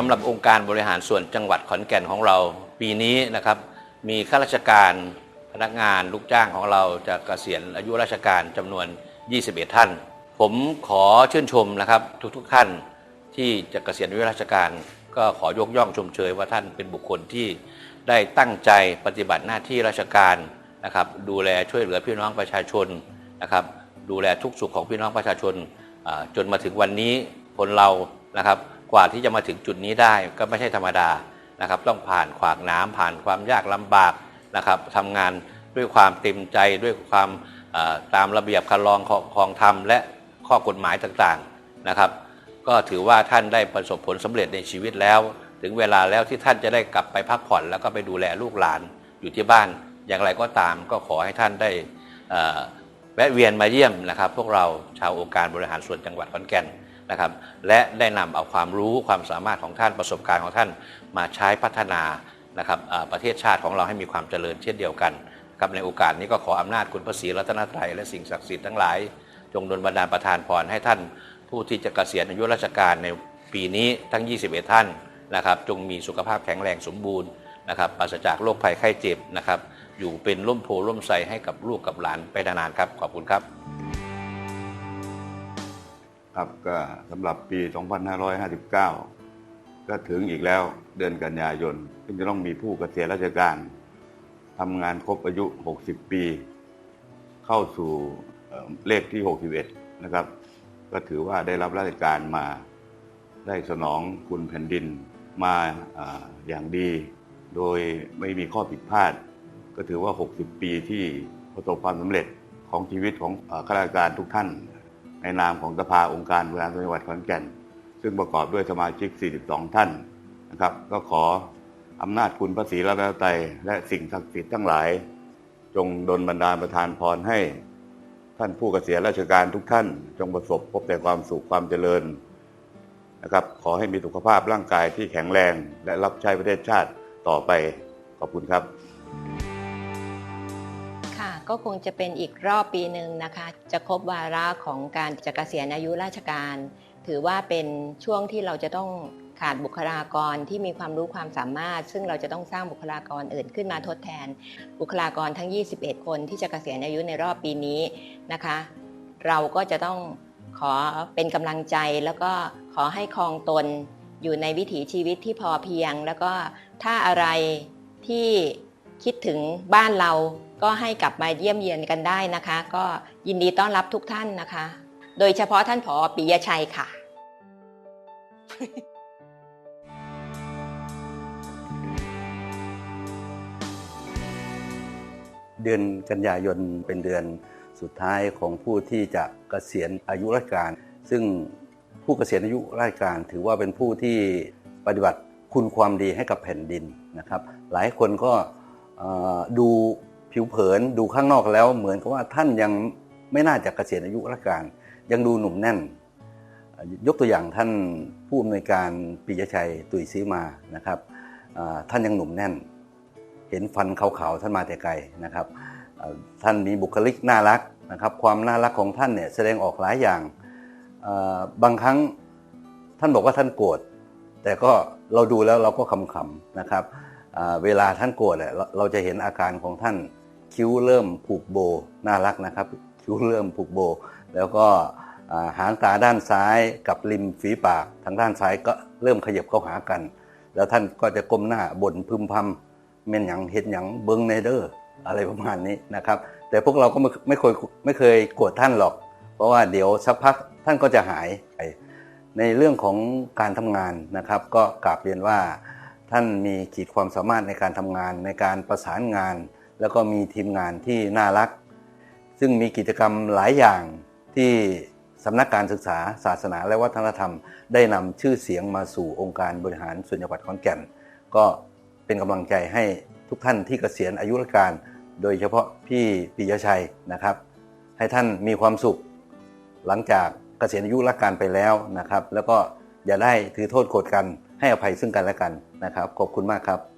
สำหรับองค์การบริหารส่วนจังหวัดขอนแก่นของเรา ปีนี้นะครับมีข้าราชการพนักงานลูกจ้างของเราจะเกษียณอายุราชการจำนวน 21 ท่าน ผมขอชื่นชมนะครับทุกๆท่านที่จะเกษียณอายุราชการ ก็ขอยกย่องชมเชยว่าท่านเป็นบุคคลที่ได้ตั้งใจปฏิบัติหน้าที่ราชการนะครับ ดูแลช่วยเหลือพี่น้องประชาชนนะครับ ดูแลทุกสุขของพี่น้องประชาชนจนมาถึงวันนี้คนเรานะครับ กว่าที่จะมาถึงจุดนี้ได้ก็ไม่ใช่ธรรมดานะครับ ต้องผ่านขวากน้ำผ่านความยากลำบากนะครับทำงานด้วยความเต็มใจด้วยความตามระเบียบคันลองของธรรมและข้อกฎหมายต่างๆนะครับ ก็ถือว่าท่านได้ประสบผลสำเร็จในชีวิตแล้ว ถึงเวลาแล้วที่ท่านจะได้กลับไปพักผ่อน แล้วก็ไปดูแลลูกหลานอยู่ที่บ้าน อย่างไรก็ตามก็ขอให้ท่านได้แวะเวียนมาเยี่ยมนะครับ พวกเราชาวองค์การบริหารส่วนจังหวัดขอนแก่น นะครับและได้นำเอาความรู้ความสามารถของท่านประสบการณ์ของท่านมาใช้พัฒนานะครับประเทศชาติของเราให้มีความเจริญเช่นเดียวกันครับในโอกาสนี้ก็ขออำนาจคุณพระศรีรัตนตรัยและสิ่งศักดิ์สิทธิ์ทั้งหลาย จงดลบันดาลประทานพรให้ท่านผู้ที่จะเกษียณอายุราชการในปีนี้ทั้ง 21 ท่านนะครับจงมีสุขภาพแข็งแรงสมบูรณ์นะครับปราศจากโรคภัยไข้เจ็บนะครับอยู่เป็นร่มโพร่มไทรให้กับลูกกับหลานไปนานๆครับขอบคุณครับ ครับก็สำหรับปี 2559 ก็ถึงอีกแล้วเดือนกันยายนซึ่งจะต้องมีผู้เกษียณราชการทำงานครบอายุ 60 ปี เข้าสู่เลขที่ 61 นะครับ ก็ถือว่าได้รับราชการมาได้สนองคุณแผ่นดินมาอย่างดี โดยไม่มีข้อผิดพลาด ก็ถือว่า 60 ปีที่ประสบความสำเร็จของชีวิตของข้าราชการทุกท่าน ในนามของสภาองค์การบริหารส่วนจังหวัดขอนแก่น ซึ่งประกอบด้วยสมาชิก 42 ท่านนะครับ ก็ขออำนาจคุณพระศรีรัตนตรัยและสิ่งศักดิ์สิทธิ์ทั้งหลาย จงดลบันดาลประทานพรให้ ท่านผู้เกษียณราชการทุกท่าน จงประสบพบแต่ความสุขความเจริญนะครับ ขอให้มีสุขภาพร่างกายที่แข็งแรง และรับใช้ประเทศชาติต่อไปขอบคุณครับ ก็คงจะเป็นอีกรอบปีหนึ่งนะคะ จะครบวาระของการจะเกษียณอายุราชการ ถือว่าเป็นช่วงที่เราจะต้องขาดบุคลากรที่มีความรู้ความสามารถ ซึ่งเราจะต้องสร้างบุคลากรอื่นขึ้นมาทดแทน บุคลากรทั้ง 21 คนที่จะเกษียณอายุในรอบปีนี้นะคะ เราก็จะต้องขอเป็นกำลังใจแล้วก็ขอให้คลองตนอยู่ในวิถีชีวิตที่พอเพียง แล้วก็ถ้าอะไรที่ คิดถึงบ้านเราก็ให้กลับมาเยี่ยมเยียนกันได้นะคะ ก็ยินดีต้อนรับทุกท่านนะคะ โดยเฉพาะท่านผอปิยชัยค่ะ เดือนกันยายนเป็นเดือนสุดท้ายของผู้ที่จะเกษียณอายุราชการ ซึ่งผู้เกษียณอายุราชการ ถือว่าเป็นผู้ที่ปฏิบัติคุณความดีให้กับแผ่นดินนะครับ หลายคนก็ ดูผิวเผินดูข้างนอกแล้ว เหมือนกับว่าท่านยังไม่น่าจะเกษียณอายุราชการ ยังดูหนุ่มแน่น ยกตัวอย่างท่านผู้อำนวยการปิยชัยตุยซีมานะครับท่านยังหนุ่มแน่น เห็นฟันขาวๆท่านมาแต่ไกลนะครับท่านมีบุคลิกน่ารักนะครับ ความน่ารักของท่านเนี่ยแสดงออกหลายอย่างบางครั้งท่านบอกว่าท่านโกรธแต่ก็เราดูแล้วเราก็ขำๆนะครับ เวลาท่านโกรธเราจะเห็นอาการของท่านคิ้วเริ่มผูกโบน่ารักนะครับ คิ้วเริ่มผูกโบ แล้วก็หางตาด้านซ้ายกับริมฝีปากทางด้านซ้ายก็เริ่มขยับเข้าหากัน แล้วท่านก็จะก้มหน้าบ่นพึมพำเม่นหยังเห็นหยังเบิ้งในเดอร์อะไรประมาณนี้นะครับ แต่พวกเราก็ไม่เคยไม่เคยโกรธท่านหรอก เพราะว่าเดี๋ยวสักพักท่านก็จะหายไปในเรื่องของการทำงานนะครับ ก็กราบเรียนว่า ท่านมีขีดความสามารถในการทำงานในการประสานงาน แล้วก็มีทีมงานที่น่ารัก ซึ่งมีกิจกรรมหลายอย่างที่สำนักการศึกษาศาสนาและวัฒนธรรม ได้นำชื่อเสียงมาสู่องค์การบริหารส่วนจังหวัดขอนแก่น ก็เป็นกำลังใจให้ทุกท่านที่เกษียณอายุราชการ โดยเฉพาะพี่ปิยชัยนะครับ ให้ท่านมีความสุข หลังจากเกษียณอายุราชการไปแล้วนะครับ แล้วก็อย่าได้ถือโทษโกรธกัน ให้อภัยซึ่งกันและกันนะครับ ขอบคุณมากครับ